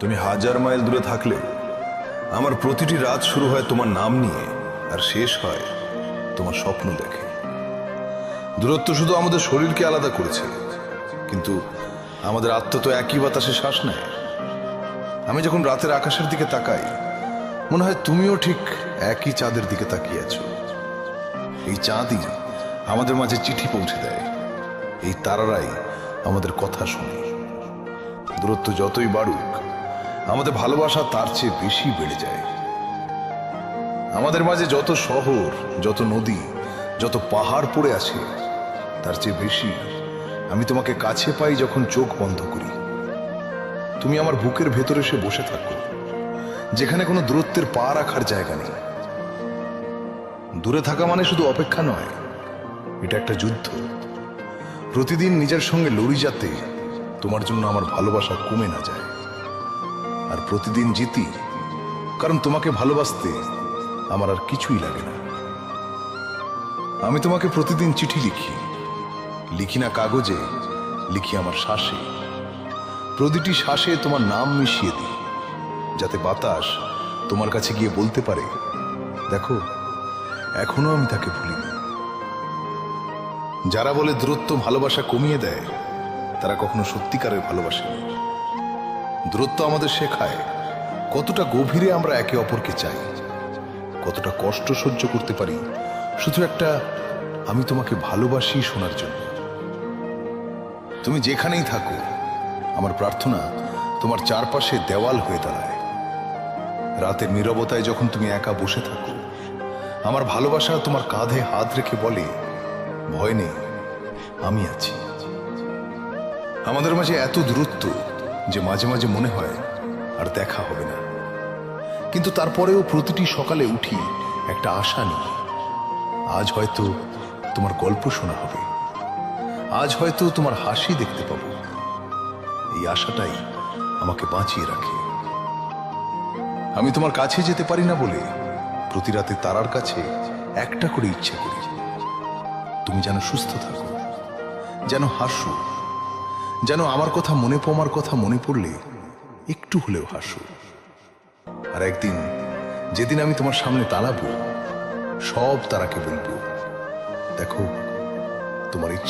তুমি হাজার মাইল দূরে থাকলে আমার প্রতিটি রাত শুরু হয় তোমার নাম নিয়ে আর শেষ হয় তোমার স্বপ্ন দেখে। দূরত্ব শুধু আমাদের শরীরকে আলাদা করেছে, কিন্তু আমাদের আত্ম তো একই বাতাসে শ্বাস নেয়। আমি যখন রাতের আকাশের দিকে তাকাই, মনে হয় তুমিও ঠিক একই চাঁদের দিকে তাকিয়ে আছো। এই চাঁদই আমাদের মাঝে চিঠি পৌঁছে দেয়, এই তারারাই আমাদের কথা শোনে। দূরত্ব যতই বাড়ুক আমাদের ভালোবাসা তার চেয়ে বেশি বেড়ে যায়। আমাদের মাঝে যত শহর, যত নদী, যত পাহাড় পড়ে আছে, তার চেয়ে বেশি আমি তোমাকে কাছে পাই যখন চোখ বন্ধ করি। তুমি আমার বুকের ভেতরে এসে বসে থাকো, যেখানে কোনো দূরত্বের পা রাখার জায়গা নেই। দূরে থাকা মানে শুধু অপেক্ষা নয়, এটা একটা যুদ্ধ। প্রতিদিন নিজের সঙ্গে লড়ি যাতে তোমার জন্য আমার ভালোবাসা কমে না যায়। আর প্রতিদিন জিতি। কারণ তোমাকে ভালোবাসতে আমার আর কিছুই লাগে না। আমি তোমাকে প্রতিদিন চিঠি লিখি। লিখি না কাগজে, লিখি আমার শ্বাসে। প্রতিটি শ্বাসে তোমার নাম মিশিয়ে দিই, যাতে বাতাস তোমার কাছে গিয়ে বলতে পারে, দেখো, এখনও আমি তাকে ভুলিনি। যারা বলে দূরত্ব ভালোবাসা কমিয়ে দেয়, তারা কখনো সত্যিকারের ভালোবাসে না। দূরত্ব আমাদের শেখায় কতটা গভীরে আমরা একে অপরকে চাই, কতটা কষ্ট সহ্য করতে পারি। শুধু একটা আমি তোমাকে ভালোবাসি শোনার জন্য। তুমি যেখানেই থাকো, আমার প্রার্থনা তোমার চারপাশে দেওয়াল হয়ে দাঁড়ায়। রাতের নীরবতায় যখন তুমি একা বসে থাকো, আমার ভালোবাসা তোমার কাঁধে হাত রেখে বলে, ভয় নেই, আমি আছি। আমাদের মাঝে এত দূরত্ব যে মাঝে মাঝে মনে হয় আর দেখা হবে না। কিন্তু তারপরেও প্রতিটি সকালে উঠি একটা আশা নিয়ে। আজ হয়তো তোমার গল্প শোনা হবে। আজ হয়তো তোমার হাসি দেখতে পাবো। এই আশাটাই আমাকে বাঁচিয়ে রাখে। আমি তোমার কাছে যেতে পারি না বলে প্রতি রাতে তারার কাছে একটা করে ইচ্ছে করি। তুমি যেন সুস্থ থাকো, যেন হাসো। যেন আমার কথা মনে পমার কথা মনে পড়লে একটু হলেও হাসো। আর একদিন, যেদিন আমি তোমার সামনে দাঁড়াবো, সব তারাকে বলব, দেখো, তোমার ইচ্ছে